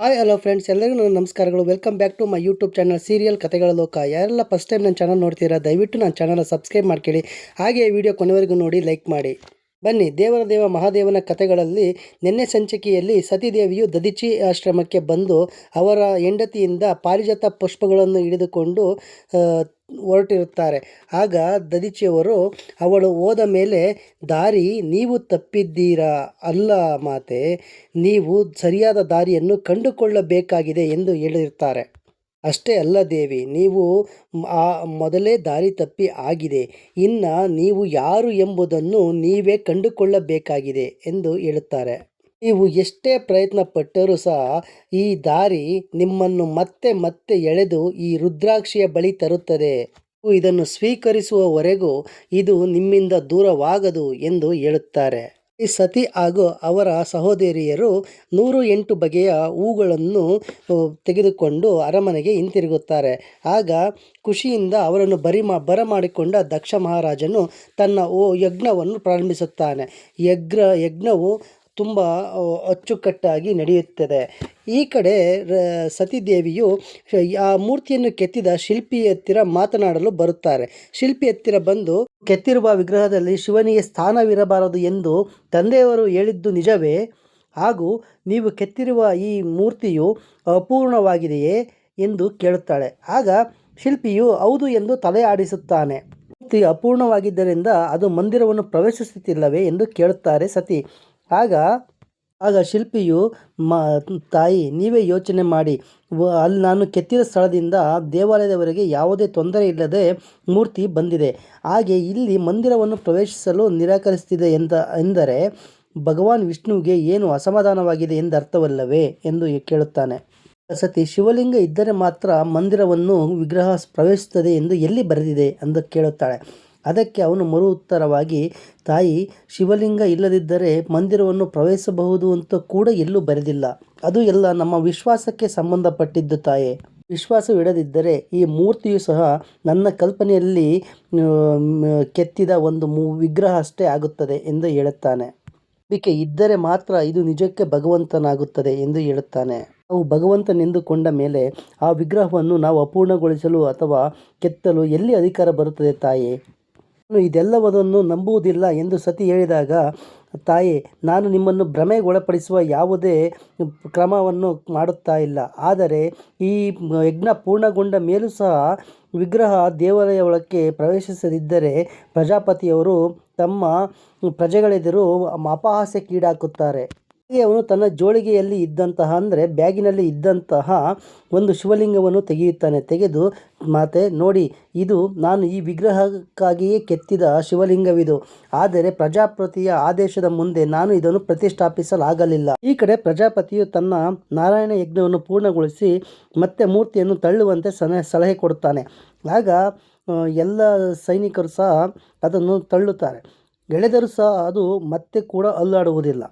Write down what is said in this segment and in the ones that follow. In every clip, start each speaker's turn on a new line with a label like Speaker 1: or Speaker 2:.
Speaker 1: Hi hello friends ಎಲ್ಲರಿಗೂ ನನ್ನ ನಮಸ್ಕಾರಗಳು. Welcome back to my YouTube channel serial ಕಥೆಗಳ ಲೋಕ ಯಾರೆಲ್ಲ ಫಸ್ಟ್ ಟೈಮ್ ನನ್ನ ಚಾನಲ್ ನೋಡ್ತೀರಾ, ದಯವಿಟ್ಟು ನನ್ನ ಚಾನಲ್ ಸಬ್ಸ್ಕ್ರೈಬ್ ಮಾಡ್ಕೊಳ್ಳಿ. ಹಾಗೆ ವಿಡಿಯೋ ಕೊನೆವರೆಗೂ ನೋಡಿ ಲೈಕ್ ಮಾಡಿ. ಬನ್ನಿ, ದೇವರ ದೇವ ಮಹಾದೇವನ ಕಥೆಗಳಲ್ಲಿ ನಿನ್ನೆ ಸಂಚಿಕೆಯಲ್ಲಿ ಸತಿದೇವಿಯು ದದಿಚಿ ಆಶ್ರಮಕ್ಕೆ ಬಂದು ಅವರ ಹೆಂಡತಿಯಿಂದ ಪಾರಿಜಾತ ಪುಷ್ಪಗಳನ್ನು ಹಿಡಿದುಕೊಂಡು ಹೊರಟಿರುತ್ತಾರೆ. ಆಗ ದದಿಚಿಯವರು, ಅವಳು ಹೋದ ಮೇಲೆ, ದಾರಿ, ನೀವು ತಪ್ಪಿದ್ದೀರಾ? ಅಲ್ಲ ಮಾತೆ, ನೀವು ಸರಿಯಾದ ದಾರಿಯನ್ನು ಕಂಡುಕೊಳ್ಳಬೇಕಾಗಿದೆ ಎಂದು ಹೇಳಿರುತ್ತಾರೆ. ಅಷ್ಟೇ ಅಲ್ಲ ದೇವಿ, ನೀವು ಆ ಮೊದಲೇ ದಾರಿ ತಪ್ಪಿ ಆಗಿದೆ. ಇನ್ನು ನೀವು ಯಾರು ಎಂಬುದನ್ನು ನೀವೇ ಕಂಡುಕೊಳ್ಳಬೇಕಾಗಿದೆ ಎಂದು ಹೇಳುತ್ತಾರೆ. ನೀವು ಎಷ್ಟೇ ಪ್ರಯತ್ನ ಪಟ್ಟರೂ ಸಹ ಈ ದಾರಿ ನಿಮ್ಮನ್ನು ಮತ್ತೆ ಮತ್ತೆ ಎಳೆದು ಈ ರುದ್ರಾಕ್ಷಿಯ ಬಳಿ ತರುತ್ತದೆ. ಇದನ್ನು ಸ್ವೀಕರಿಸುವವರೆಗೂ ಇದು ನಿಮ್ಮಿಂದ ದೂರವಾಗದು ಎಂದು ಹೇಳುತ್ತಾರೆ. ಸತಿ ಹಾಗೂ ಅವರ ಸಹೋದರಿಯರು ನೂರು ಎಂಟು ಬಗೆಯ ಹೂಗಳನ್ನು ತೆಗೆದುಕೊಂಡು ಅರಮನೆಗೆ ಹಿಂತಿರುಗುತ್ತಾರೆ. ಆಗ ಖುಷಿಯಿಂದ ಅವರನ್ನು ಬರಿ ಮಾ, ಬರಮಾಡಿಕೊಂಡ ದಕ್ಷ ಮಹಾರಾಜನು ತನ್ನ, ಓ, ಯಜ್ಞವನ್ನು ಪ್ರಾರಂಭಿಸುತ್ತಾನೆ. ಯಜ್ಞ ಯಜ್ಞವು ತುಂಬ ಅಚ್ಚುಕಟ್ಟಾಗಿ ನಡೆಯುತ್ತದೆ. ಈ ಕಡೆ, ರ- ಸತಿದೇವಿಯು ಆ ಮೂರ್ತಿಯನ್ನು ಕೆತ್ತಿದ ಶಿಲ್ಪಿ ಹತ್ತಿರ ಮಾತನಾಡಲು ಬರುತ್ತಾರೆ. ಶಿಲ್ಪಿ ಹತ್ತಿರ ಬಂದು, ಕೆತ್ತಿರುವ ವಿಗ್ರಹದಲ್ಲಿ ಶಿವನಿಗೆ ಸ್ಥಾನವಿರಬಾರದು ಎಂದು ತಂದೆಯವರು ಹೇಳಿದ್ದು ನಿಜವೇ? ಹಾಗೂ ನೀವು ಕೆತ್ತಿರುವ ಈ ಮೂರ್ತಿಯು ಅಪೂರ್ಣವಾಗಿದೆಯೇ? ಎಂದು ಕೇಳುತ್ತಾಳೆ. ಆಗ ಶಿಲ್ಪಿಯು, ಹೌದು ಎಂದು ತಲೆ ಆಡಿಸುತ್ತಾನೆ. ಮೂರ್ತಿ ಅಪೂರ್ಣವಾಗಿದ್ದರಿಂದ ಅದು ಮಂದಿರವನ್ನು ಪ್ರವೇಶಿಸುತ್ತಿಲ್ಲವೇ ಎಂದು ಕೇಳುತ್ತಾರೆ ಸತಿ. ಆಗ ಆಗ ಶಿಲ್ಪಿಯು, ಮ, ತಾಯಿ, ನೀವೇ ಯೋಚನೆ ಮಾಡಿ. ಅಲ್ಲಿ ನಾನು ಕೆತ್ತಿದ ಸ್ಥಳದಿಂದ ದೇವಾಲಯದವರೆಗೆ ಯಾವುದೇ ತೊಂದರೆ ಇಲ್ಲದೆ ಮೂರ್ತಿ ಬಂದಿದೆ. ಹಾಗೆ ಇಲ್ಲಿ ಮಂದಿರವನ್ನು ಪ್ರವೇಶಿಸಲು ನಿರಾಕರಿಸುತ್ತಿದೆ ಎಂದ, ಎಂದರೆ ಭಗವಾನ್ ವಿಷ್ಣುವಿಗೆ ಏನು ಅಸಮಾಧಾನವಾಗಿದೆ ಎಂದರ್ಥವಲ್ಲವೇ ಎಂದು ಕೇಳುತ್ತಾನೆ. ಸತಿ ಶಿವಲಿಂಗ ಇದ್ದರೆ ಮಾತ್ರ ಮಂದಿರವನ್ನು ವಿಗ್ರಹ ಪ್ರವೇಶಿಸುತ್ತದೆ ಎಂದು ಎಲ್ಲಿ ಬರೆದಿದೆ ಎಂದು ಕೇಳುತ್ತಾಳೆ. ಅದಕ್ಕೆ ಅವನು ಮರು ಉತ್ತರವಾಗಿ ತಾಯಿ, ಶಿವಲಿಂಗ ಇಲ್ಲದಿದ್ದರೆ ಮಂದಿರವನ್ನು ಪ್ರವೇಶಿಸಬಹುದು ಅಂತ ಕೂಡ ಎಲ್ಲೂ ಬರೆದಿಲ್ಲ. ಅದು ಎಲ್ಲ ನಮ್ಮ ವಿಶ್ವಾಸಕ್ಕೆ ಸಂಬಂಧಪಟ್ಟಿದ್ದು ತಾಯೇ. ವಿಶ್ವಾಸವಿಡದಿದ್ದರೆ ಈ ಮೂರ್ತಿಯು ಸಹ ನನ್ನ ಕಲ್ಪನೆಯಲ್ಲಿ ಕೆತ್ತಿದ ಒಂದು ಮೂ, ವಿಗ್ರಹ ಅಷ್ಟೇ ಆಗುತ್ತದೆ ಎಂದು ಹೇಳುತ್ತಾನೆ. ನಂಬಿಕೆ ಇದ್ದರೆ ಮಾತ್ರ ಇದು ನಿಜಕ್ಕೆ ಭಗವಂತನಾಗುತ್ತದೆ ಎಂದು ಹೇಳುತ್ತಾನೆ. ನಾವು ಭಗವಂತನೆಂದುಕೊಂಡ ಮೇಲೆ ಆ ವಿಗ್ರಹವನ್ನು ನಾವು ಅಪೂರ್ಣಗೊಳಿಸಲು ಅಥವಾ ಕೆತ್ತಲು ಎಲ್ಲಿ ಅಧಿಕಾರ ಬರುತ್ತದೆ ತಾಯೇ? ಇದೆಲ್ಲವನ್ನೂ ನಂಬುವುದಿಲ್ಲ ಎಂದು ಸತಿ ಹೇಳಿದಾಗ, ತಾಯಿ, ನಾನು ನಿಮ್ಮನ್ನು ಭ್ರಮೆಗೊಳಪಡಿಸುವ ಯಾವುದೇ ಕ್ರಮವನ್ನು ಮಾಡುತ್ತಾ ಇಲ್ಲ. ಆದರೆ, ಈ ಯಜ್ಞ ಪೂರ್ಣಗೊಂಡ ಮೇಲೂ ಸಹ ವಿಗ್ರಹ ದೇವಾಲಯ ಒಳಕ್ಕೆ ಪ್ರವೇಶಿಸದಿದ್ದರೆ ಪ್ರಜಾಪತಿಯವರು ತಮ್ಮ ಪ್ರಜೆಗಳೆದುರು ಅಪಹಾಸ್ಯಕ್ಕೀಡಾಕುತ್ತಾರೆ. ಅವನು ತನ್ನ ಜೋಳಿಗೆಯಲ್ಲಿ ಇದ್ದಂತಹ, ಅಂದರೆ ಬ್ಯಾಗಿನಲ್ಲಿ ಇದ್ದಂತಹ ಒಂದು ಶಿವಲಿಂಗವನ್ನು ತೆಗೆಯುತ್ತಾನೆ. ತೆಗೆದು, ಮಾತೆ, ನೋಡಿ, ಇದು ನಾನು ಈ ವಿಗ್ರಹಕ್ಕಾಗಿಯೇ ಕೆತ್ತಿದ ಶಿವಲಿಂಗವಿದು. ಆದರೆ ಪ್ರಜಾಪತಿಯ ಆದೇಶದ ಮುಂದೆ ನಾನು ಇದನ್ನು ಪ್ರತಿಷ್ಠಾಪಿಸಲಾಗಲಿಲ್ಲ. ಈ ಕಡೆ ಪ್ರಜಾಪತಿಯು ತನ್ನ ನಾರಾಯಣ ಯಜ್ಞವನ್ನು ಪೂರ್ಣಗೊಳಿಸಿ ಮತ್ತೆ ಮೂರ್ತಿಯನ್ನು ತಳ್ಳುವಂತೆ ಸಲಹೆ ಕೊಡುತ್ತಾನೆ. ಆಗ ಎಲ್ಲ ಸೈನಿಕರು ಸಹ ಅದನ್ನು ತಳ್ಳುತ್ತಾರೆ. ಎಳೆದರೂ ಸಹ ಅದು ಮತ್ತೆ ಕೂಡ ಅಲ್ಲಾಡುವುದಿಲ್ಲ.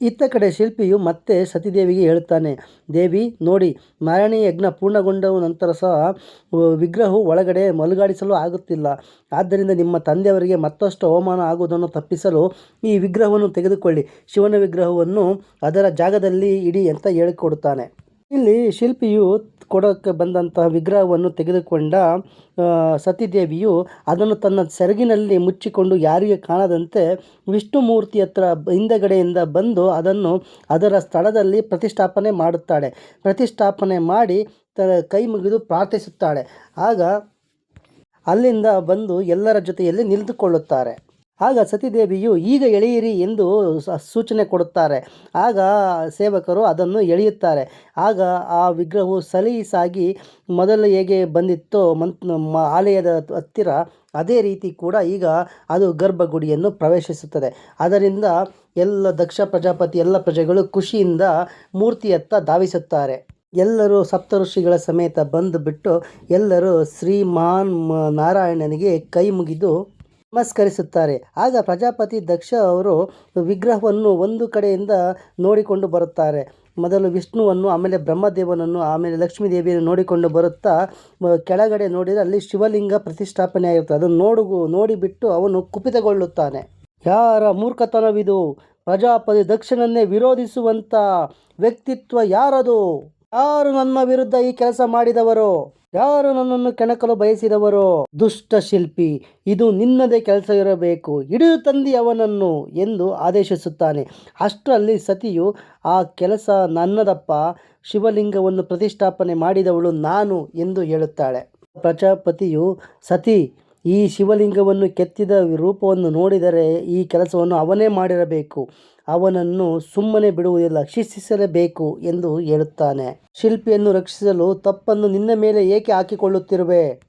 Speaker 1: ಇತ್ತ ಕಡೆ ಶಿಲ್ಪಿಯು ಮತ್ತೆ ಸತಿದೇವಿಗೆ ಹೇಳುತ್ತಾನೆ, ದೇವಿ, ನೋಡಿ, ಮಾರಣಿ ಯಜ್ಞ ಪೂರ್ಣಗೊಂಡ ನಂತರ ಸಹ ವಿಗ್ರಹವು ಒಳಗಡೆ ಮಲುಗಾಡಿಸಲು ಆಗುತ್ತಿಲ್ಲ. ಆದ್ದರಿಂದ ನಿಮ್ಮ ತಂದೆಯವರಿಗೆ ಮತ್ತಷ್ಟು ಅವಮಾನ ಆಗುವುದನ್ನು ತಪ್ಪಿಸಲು ಈ ವಿಗ್ರಹವನ್ನು ತೆಗೆದುಕೊಳ್ಳಿ. ಶಿವನ ವಿಗ್ರಹವನ್ನು ಅದರ ಜಾಗದಲ್ಲಿ ಇಡಿ ಅಂತ ಹೇಳಿಕೊಡುತ್ತಾನೆ. ಇಲ್ಲಿ ಶಿಲ್ಪಿಯು ಕೊಡೋಕ್ಕೆ ಬಂದಂತಹ ವಿಗ್ರಹವನ್ನು ತೆಗೆದುಕೊಂಡ ಸತೀದೇವಿಯು ಅದನ್ನು ತನ್ನ ಸೆರಗಿನಲ್ಲಿ ಮುಚ್ಚಿಕೊಂಡು ಯಾರಿಗೆ ಕಾಣದಂತೆ ವಿಷ್ಣು ಮೂರ್ತಿ ಹತ್ರ ಹಿಂದಗಡೆಯಿಂದ ಬಂದು ಅದನ್ನು ಅದರ ಸ್ಥಳದಲ್ಲಿ ಪ್ರತಿಷ್ಠಾಪನೆ ಮಾಡುತ್ತಾಳೆ. ಪ್ರತಿಷ್ಠಾಪನೆ ಮಾಡಿ ತ, ಕೈ ಮುಗಿದು ಪ್ರಾರ್ಥಿಸುತ್ತಾಳೆ. ಆಗ ಅಲ್ಲಿಂದ ಬಂದು ಎಲ್ಲರ ಜೊತೆಯಲ್ಲಿ ನಿಂತುಕೊಳ್ಳುತ್ತಾರೆ. ಆಗ ಸತಿದೇವಿಯು, ಈಗ ಎಳೆಯಿರಿ ಎಂದು ಸೂಚನೆ ಕೊಡುತ್ತಾರೆ. ಆಗ ಸೇವಕರು ಅದನ್ನು ಎಳೆಯುತ್ತಾರೆ. ಆಗ ಆ ವಿಗ್ರಹವು ಸಲೀಸಾಗಿ ಮೊದಲು ಹೇಗೆ ಬಂದಿತ್ತೋ. ಮಂತ್, ಮ- ಆಲಯದ ಹತ್ತಿರ ಅದೇ ರೀತಿ ಕೂಡ ಈಗ ಅದು ಗರ್ಭಗುಡಿಯನ್ನು ಪ್ರವೇಶಿಸುತ್ತದೆ. ಅದರಿಂದ ಎಲ್ಲ ದಕ್ಷ ಪ್ರಜಾಪತಿ, ಎಲ್ಲ ಪ್ರಜೆಗಳು ಖುಷಿಯಿಂದ ಮೂರ್ತಿಯತ್ತ ಧಾವಿಸುತ್ತಾರೆ. ಎಲ್ಲರೂ ಸಪ್ತಋಷಿಗಳ ಸಮೇತ ಬಂದು ಬಿಟ್ಟು ಎಲ್ಲರೂ ಶ್ರೀಮಾನ್ ನಾರಾಯಣನಿಗೆ ಕೈ ಮುಗಿದು ನಮಸ್ಕರಿಸುತ್ತಾರೆ. ಆಗ ಪ್ರಜಾಪತಿ ದಕ್ಷ ಅವರು ವಿಗ್ರಹವನ್ನು ಒಂದು ಕಡೆಯಿಂದ ನೋಡಿಕೊಂಡು ಬರುತ್ತಾರೆ. ಮೊದಲು ವಿಷ್ಣುವನ್ನು, ಆಮೇಲೆ ಬ್ರಹ್ಮದೇವನನ್ನು, ಆಮೇಲೆ ಲಕ್ಷ್ಮೀ ದೇವಿಯನ್ನು ನೋಡಿಕೊಂಡು ಬರುತ್ತಾ ಕೆಳಗಡೆ ನೋಡಿದರೆ ಅಲ್ಲಿ ಶಿವಲಿಂಗ ಪ್ರತಿಷ್ಠಾಪನೆ ಆಗಿರುತ್ತೆ ಅದನ್ನು ನೋಡು ನೋಡಿಬಿಟ್ಟು ಅವನು ಕುಪಿತಗೊಳ್ಳುತ್ತಾನೆ. ಯಾರ ಮೂರ್ಖತನವಿದು? ಪ್ರಜಾಪತಿ ದಕ್ಷನನ್ನೇ ವಿರೋಧಿಸುವಂಥ ವ್ಯಕ್ತಿತ್ವ ಯಾರದು? ಯಾರು ನನ್ನ ವಿರುದ್ಧ ಈ ಕೆಲಸ ಮಾಡಿದವರು? ಯಾರು ನನ್ನನ್ನು ಕೆಣಕಲು ಬಯಸಿದವರು? ದುಷ್ಟ ಶಿಲ್ಪಿ, ಇದು ನಿನ್ನದೇ ಕೆಲಸ ಇರಬೇಕು. ಹಿಡಿದು ತಂದಿ ಅವನನ್ನು ಎಂದು ಆದೇಶಿಸುತ್ತಾನೆ. ಅಷ್ಟರಲ್ಲಿ ಸತಿಯು, ಆ ಕೆಲಸ ನನ್ನದಪ್ಪ. ಶಿವಲಿಂಗವನ್ನು ಪ್ರತಿಷ್ಠಾಪನೆ ಮಾಡಿದವಳು ನಾನು ಎಂದು ಹೇಳುತ್ತಾಳೆ. ಪ್ರಜಾಪತಿಯು, ಸತಿ ಈ ಶಿವಲಿಂಗವನ್ನು ಕೆತ್ತಿದ ರೂಪವನ್ನು ನೋಡಿದರೆ ಈ ಕೆಲಸವನ್ನು ಅವನೇ ಮಾಡಿರಬೇಕು. ಅವನನ್ನು ಸುಮ್ಮನೆ ಬಿಡುವುದಿಲ್ಲ, ಶಿಕ್ಷಿಸಲೇಬೇಕು ಎಂದು ಹೇಳುತ್ತಾನೆ. ಶಿಲ್ಪಿಯನ್ನು ರಕ್ಷಿಸಲು ತಪ್ಪನ್ನು ನಿನ್ನ ಮೇಲೆ ಏಕೆ ಹಾಕಿಕೊಳ್ಳುತ್ತಿರುವೆ?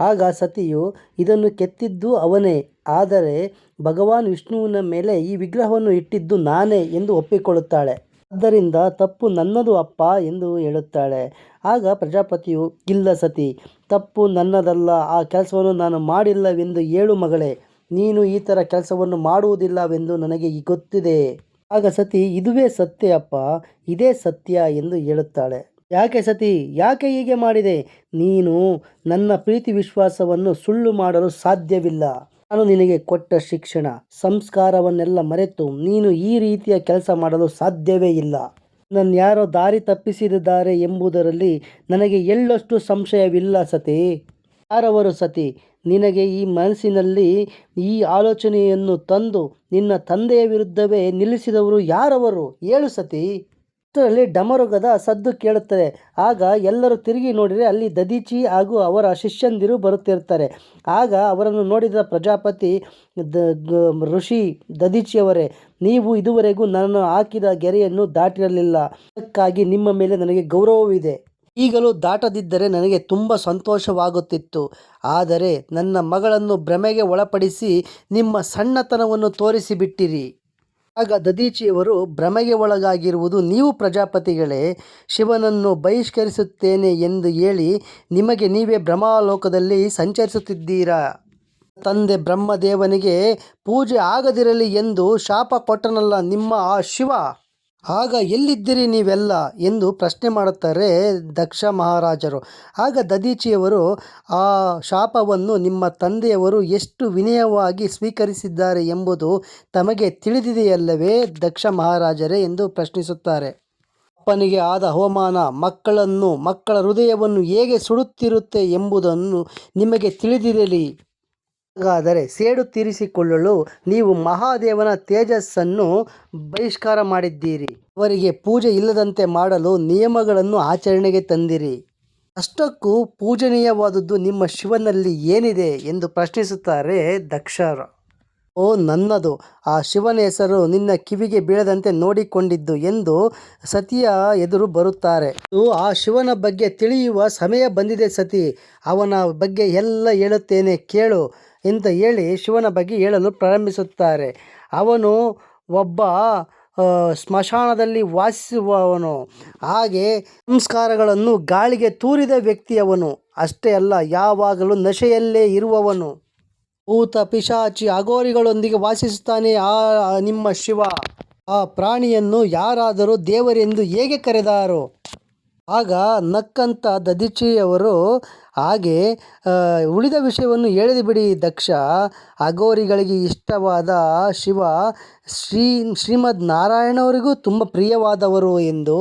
Speaker 1: ಆಗ ಸತಿಯು ಇದನ್ನು ಕೆತ್ತಿದ್ದು ಅವನೇ. ಆದರೆ ಭಗವಾನ್ ವಿಷ್ಣುವಿನ ಮೇಲೆ ಈ ವಿಗ್ರಹವನ್ನು ಇಟ್ಟಿದ್ದು ನಾನೇ ಎಂದು ಒಪ್ಪಿಕೊಳ್ಳುತ್ತಾಳೆ. ಆದ್ದರಿಂದ ತಪ್ಪು ನನ್ನದು ಅಪ್ಪ ಎಂದು ಹೇಳುತ್ತಾಳೆ. ಆಗ ಪ್ರಜಾಪತಿಯು, ಇಲ್ಲ ಸತಿ, ತಪ್ಪು ನನ್ನದಲ್ಲ, ಆ ಕೆಲಸವನ್ನು ನಾನು ಮಾಡಿಲ್ಲವೆಂದು ಹೇಳು ಮಗಳೇ, ನೀನು ಈ ಥರ ಕೆಲಸವನ್ನು ಮಾಡುವುದಿಲ್ಲವೆಂದು ನನಗೆ ಗೊತ್ತಿದೆ. ಆಗ ಸತಿ, ಇದುವೇ ಸತ್ಯ ಅಪ್ಪ, ಇದೇ ಸತ್ಯ ಎಂದು ಹೇಳುತ್ತಾಳೆ. ಯಾಕೆ ಸತಿ, ಯಾಕೆ ಹೀಗೆ ಮಾಡಿದೆ? ನೀನು ನನ್ನ ಪ್ರೀತಿ ವಿಶ್ವಾಸವನ್ನು ಸುಳ್ಳು ಮಾಡಲು ಸಾಧ್ಯವಿಲ್ಲ. ನಾನು ನಿನಗೆ ಕೊಟ್ಟ ಶಿಕ್ಷಣ, ಸಂಸ್ಕಾರವನ್ನೆಲ್ಲ ಮರೆತು ನೀನು ಈ ರೀತಿಯ ಕೆಲಸ ಮಾಡಲು ಸಾಧ್ಯವೇ ಇಲ್ಲ. ನನ್ನ ಯಾರೋ ದಾರಿ ತಪ್ಪಿಸಿದ್ದಾರೆ ಎಂಬುದರಲ್ಲಿ ನನಗೆ ಎಳ್ಳಷ್ಟು ಸಂಶಯವಿಲ್ಲ ಸತಿ. ಯಾರವರು ಸತಿ? ನಿನಗೆ ಈ ಮನಸ್ಸಿನಲ್ಲಿ ಈ ಆಲೋಚನೆಯನ್ನು ತಂದು ನಿನ್ನ ತಂದೆಯ ವಿರುದ್ಧವೇ ನಿಲ್ಲಿಸಿದವರು ಯಾರವರು? ಹೇಳು ಸತಿ. ಅಷ್ಟರಲ್ಲಿ ಡಮರುಗದ ಸದ್ದು ಕೇಳುತ್ತದೆ. ಆಗ ಎಲ್ಲರೂ ತಿರುಗಿ ನೋಡಿದರೆ ಅಲ್ಲಿ ದದೀಚಿ ಹಾಗೂ ಅವರ ಶಿಷ್ಯಂದಿರು ಬರುತ್ತಿರ್ತಾರೆ ಆಗ ಅವರನ್ನು ನೋಡಿದ ಪ್ರಜಾಪತಿ, ದ ಋಷಿ ದದೀಚಿಯವರೇ ನೀವು ಇದುವರೆಗೂ ನಾನು ಹಾಕಿದ ಗೆರೆಯನ್ನು ದಾಟಿರಲಿಲ್ಲ. ಅದಕ್ಕಾಗಿ ನಿಮ್ಮ ಮೇಲೆ ನನಗೆ ಗೌರವವಿದೆ. ಈಗಲೂ ದಾಟದಿದ್ದರೆ ನನಗೆ ತುಂಬ ಸಂತೋಷವಾಗುತ್ತಿತ್ತು. ಆದರೆ ನನ್ನ ಮಗಳನ್ನು ಭ್ರಮೆಗೆ ಒಳಪಡಿಸಿ ನಿಮ್ಮ ಸಣ್ಣತನವನ್ನು ತೋರಿಸಿಬಿಟ್ಟಿರಿ. ಆಗ ದದೀಚಿಯವರು ಭ್ರಮೆಗೆ ಒಳಗಾಗಿರುವುದು ನೀವು ಪ್ರಜಾಪತಿಗಳೇ, ಶಿವನನ್ನು ಬಹಿಷ್ಕರಿಸುತ್ತೇನೆ ಎಂದು ಹೇಳಿ ನಿಮಗೆ ನೀವೇ ಭ್ರಮಾಲೋಕದಲ್ಲಿ ಸಂಚರಿಸುತ್ತಿದ್ದೀರಾ? ತಂದೆ ಬ್ರಹ್ಮದೇವನಿಗೆ ಪೂಜೆ ಆಗದಿರಲಿ ಎಂದು ಶಾಪ ಕೊಟ್ಟನಲ್ಲ ನಿಮ್ಮ ಆ ಶಿವ? ಆಗ ಎಲ್ಲಿದ್ದೀರಿ ನೀವೆಲ್ಲ ಎಂದು ಪ್ರಶ್ನೆ ಮಾಡುತ್ತಾರೆ ದಕ್ಷ ಮಹಾರಾಜರು. ಆಗ ದದೀಚಿಯವರು ಆ ಶಾಪವನ್ನು ನಿಮ್ಮ ತಂದೆಯವರು ಎಷ್ಟು ವಿನಯವಾಗಿ ಸ್ವೀಕರಿಸಿದ್ದಾರೆ ಎಂಬುದು ತಮಗೆ ತಿಳಿದಿದೆಯಲ್ಲವೇ ದಕ್ಷ ಮಹಾರಾಜರೇ ಎಂದು ಪ್ರಶ್ನಿಸುತ್ತಾರೆ. ಅಪ್ಪನಿಗೆ ಆದ ಅವಮಾನ ಮಕ್ಕಳನ್ನು, ಮಕ್ಕಳ ಹೃದಯವನ್ನು ಹೇಗೆ ಸುಡುತ್ತಿರುತ್ತೆ ಎಂಬುದನ್ನು ನಿಮಗೆ ತಿಳಿದಿರಲಿ. ಹಾಗಾದರೆ ಸೇಡು ತೀರಿಸಿಕೊಳ್ಳಲು ನೀವು ಮಹಾದೇವನ ತೇಜಸ್ಸನ್ನು ಬಹಿಷ್ಕಾರ ಮಾಡಿದ್ದೀರಿ. ಅವರಿಗೆ ಪೂಜೆ ಇಲ್ಲದಂತೆ ಮಾಡಲು ನಿಯಮಗಳನ್ನು ಆಚರಣೆಗೆ ತಂದಿರಿ. ಅಷ್ಟಕ್ಕೂ ಪೂಜನೀಯವಾದದ್ದು ನಿಮ್ಮ ಶಿವನಲ್ಲಿ ಏನಿದೆ ಎಂದು ಪ್ರಶ್ನಿಸುತ್ತಾರೆ ದಕ್ಷರು. ಓ ನನ್ನದು, ಆ ಶಿವನ ಹೆಸರು ನಿನ್ನ ಕಿವಿಗೆ ಬೀಳದಂತೆ ನೋಡಿಕೊಂಡಿದ್ದು ಎಂದು ಸತಿಯ ಎದುರು ಬರುತ್ತಾರೆ. ಆ ಶಿವನ ಬಗ್ಗೆ ತಿಳಿಯುವ ಸಮಯ ಬಂದಿದೆ ಸತಿ. ಅವನ ಬಗ್ಗೆ ಎಲ್ಲ ಹೇಳುತ್ತೇನೆ, ಕೇಳು. ಅಂತ ಹೇಳಿ ಶಿವನ ಬಗ್ಗೆ ಹೇಳಲು ಪ್ರಾರಂಭಿಸುತ್ತಾರೆ. ಅವನು ಒಬ್ಬ ಸ್ಮಶಾನದಲ್ಲಿ ವಾಸಿಸುವವನು. ಹಾಗೆ ಸಂಸ್ಕಾರಗಳನ್ನು ಗಾಳಿಗೆ ತೂರಿದ ವ್ಯಕ್ತಿಯವನು. ಅಷ್ಟೇ ಅಲ್ಲ, ಯಾವಾಗಲೂ ನಶೆಯಲ್ಲೇ ಇರುವವನು. ಭೂತ, ಪಿಶಾಚಿ ಅಗೋರಿಗಳೊಂದಿಗೆ ವಾಸಿಸುತ್ತಾನೆ ಆ, ನಿಮ್ಮ ಶಿವ. ಆ ಪ್ರಾಣಿಯನ್ನು ಯಾರಾದರೂ ದೇವರೆಂದು ಹೇಗೆ ಕರೆದಾರೋ? ಆಗ ನಕ್ಕಂತ ದದಿಚಿಯವರು ಹಾಗೆ ಉಳಿದ ವಿಷಯವನ್ನು ಹೇಳಿದ ಬಿಡಿ ದಕ್ಷ. ಅಗೋರಿಗಳಿಗೆ ಇಷ್ಟವಾದ ಶಿವ ಶ್ರೀ, ಶ್ರೀಮದ್ ನಾರಾಯಣವರಿಗೂ ತುಂಬ ಪ್ರಿಯವಾದವರು ಎಂದು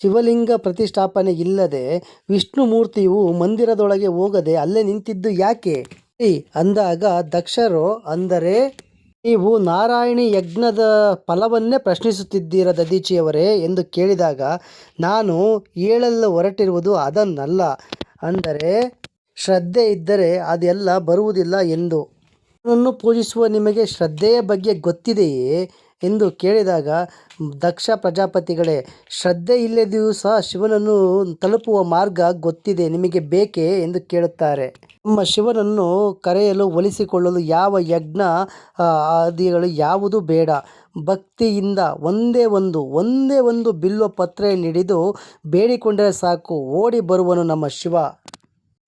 Speaker 1: ಶಿವಲಿಂಗ ಪ್ರತಿಷ್ಠಾಪನೆ ಇಲ್ಲದೆ ವಿಷ್ಣು ಮೂರ್ತಿಯು ಮಂದಿರದೊಳಗೆ ಹೋಗದೆ ಅಲ್ಲೇ ನಿಂತಿದ್ದು ಯಾಕೆ? ಅಂದಾಗ ದಕ್ಷರು ಅಂದರೆ ನೀವು ನಾರಾಯಣಿ ಯಜ್ಞದ ಫಲವನ್ನೇ ಪ್ರಶ್ನಿಸುತ್ತಿದ್ದೀರ ದದೀಚಿಯವರೇ ಎಂದು ಕೇಳಿದಾಗ, ನಾನು ಹೇಳಲು ಹೊರಟಿರುವುದು ಅದನ್ನಲ್ಲ. ಅಂದರೆ, ಶ್ರದ್ಧೆ ಇದ್ದರೆ ಅದೆಲ್ಲ ಬರುವುದಿಲ್ಲ ಎಂದು. ಪೂಜಿಸುವ ನಿಮಗೆ ಶ್ರದ್ಧೆಯ ಬಗ್ಗೆ ಗೊತ್ತಿದೆಯೇ? ಎಂದು ಕೇಳಿದಾಗ, ದಕ್ಷ ಪ್ರಜಾಪತಿಗಳೇ, ಶ್ರದ್ಧೆ ಇಲ್ಲದೆಯೂ ಸಹ ಶಿವನನ್ನು ತಲುಪುವ ಮಾರ್ಗ ಗೊತ್ತಿದೆ, ನಿಮಗೆ ಬೇಕೇ ಎಂದು ಕೇಳುತ್ತಾರೆ. ನಮ್ಮ ಶಿವನನ್ನು ಕರೆಯಲು, ಒಲಿಸಿಕೊಳ್ಳಲು ಯಾವ ಯಜ್ಞ ಆದಿಗಳು ಯಾವುದು ಬೇಡ. ಭಕ್ತಿಯಿಂದ ಒಂದೇ ಒಂದು ಒಂದೇ ಒಂದು ಬಿಲ್ವ ಪತ್ರೆ ಹಿಡಿದು ಬೇಡಿಕೊಂಡರೆ ಸಾಕು, ಓಡಿ ಬರುವನು ನಮ್ಮ ಶಿವ.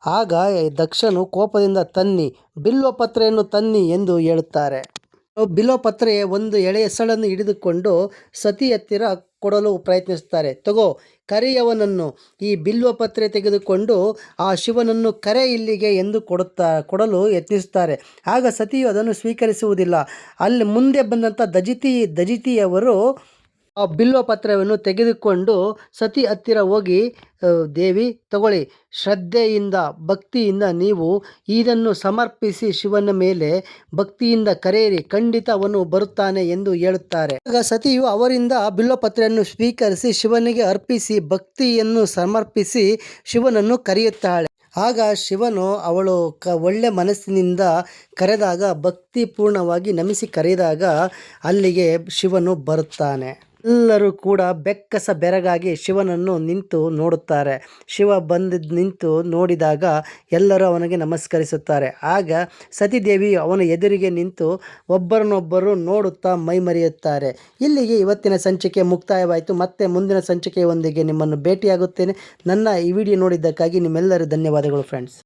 Speaker 1: ಆಗ ದಕ್ಷನು ಕೋಪದಿಂದ ತನ್ನಿ, ಬಿಲ್ವ ಪತ್ರೆಯನ್ನು ತನ್ನಿ ಎಂದು ಹೇಳುತ್ತಾರೆ. ಬಿಲ್ವ ಪತ್ರೆ ಒಂದು ಎಳೆ ಹೆಸಳನ್ನು ಹಿಡಿದುಕೊಂಡು ಸತಿ ಹತ್ತಿರ ಕೊಡಲು ಪ್ರಯತ್ನಿಸುತ್ತಾರೆ. ತಗೋ, ಕರೆಯವನನ್ನು. ಈ ಬಿಲ್ವಪತ್ರೆ ತೆಗೆದುಕೊಂಡು ಆ ಶಿವನನ್ನು ಕರೆ ಇಲ್ಲಿಗೆ ಎಂದು ಕೊಡುತ್ತಾ, ಕೊಡಲು ಯತ್ನಿಸುತ್ತಾರೆ. ಆಗ ಸತಿಯು ಅದನ್ನು ಸ್ವೀಕರಿಸುವುದಿಲ್ಲ. ಅಲ್ಲಿ ಮುಂದೆ ಬಂದಂಥ ದಜಿತಿ, ದಜಿತಿಯವರು ಆ ಬಿಲ್ವ ಪತ್ರವನ್ನು ತೆಗೆದುಕೊಂಡು ಸತಿ ಹತ್ತಿರ ಹೋಗಿ ದೇವಿ, ತಗೊಳ್ಳಿ. ಶ್ರದ್ಧೆಯಿಂದ, ಭಕ್ತಿಯಿಂದ ನೀವು ಇದನ್ನು ಸಮರ್ಪಿಸಿ ಶಿವನ ಮೇಲೆ ಭಕ್ತಿಯಿಂದ ಕರೆಯಿರಿ. ಖಂಡಿತ ಅವನು ಬರುತ್ತಾನೆ ಎಂದು ಹೇಳುತ್ತಾರೆ. ಆಗ ಸತಿಯು ಅವರಿಂದ ಬಿಲ್ವಪತ್ರೆಯನ್ನು ಸ್ವೀಕರಿಸಿ ಶಿವನಿಗೆ ಅರ್ಪಿಸಿ ಭಕ್ತಿಯನ್ನು ಸಮರ್ಪಿಸಿ ಶಿವನನ್ನು ಕರೆಯುತ್ತಾಳೆ. ಆಗ ಶಿವನು ಅವಳು ಕ, ಒಳ್ಳೆ ಮನಸ್ಸಿನಿಂದ ಕರೆದಾಗ, ಭಕ್ತಿಪೂರ್ಣವಾಗಿ ನಮಿಸಿ ಕರೆದಾಗ ಅಲ್ಲಿಗೆ ಶಿವನು ಬರುತ್ತಾನೆ. ಎಲ್ಲರೂ ಕೂಡ ಬೆಕ್ಕಸ ಬೆರಗಾಗಿ ಶಿವನನ್ನು ನಿಂತು ನೋಡುತ್ತಾರೆ. ಶಿವ ಬಂದು ನಿಂತು ನೋಡಿದಾಗ ಎಲ್ಲರೂ ಅವನಿಗೆ ನಮಸ್ಕರಿಸುತ್ತಾರೆ. ಆಗ ಸತಿದೇವಿ ಅವನ ಎದುರಿಗೆ ನಿಂತು ಒಬ್ಬರನ್ನೊಬ್ಬರು ನೋಡುತ್ತಾ ಮೈಮರೆಯುತ್ತಾರೆ ಇಲ್ಲಿಗೆ ಇವತ್ತಿನ ಸಂಚಿಕೆ ಮುಕ್ತಾಯವಾಯಿತು. ಮತ್ತೆ ಮುಂದಿನ ಸಂಚಿಕೆಯೊಂದಿಗೆ ನಿಮ್ಮನ್ನು ಭೇಟಿಯಾಗುತ್ತೇನೆ. ನನ್ನ ಈ ವಿಡಿಯೋ ನೋಡಿದ್ದಕ್ಕಾಗಿ ನಿಮ್ಮೆಲ್ಲರೂ ಧನ್ಯವಾದಗಳು ಫ್ರೆಂಡ್ಸ್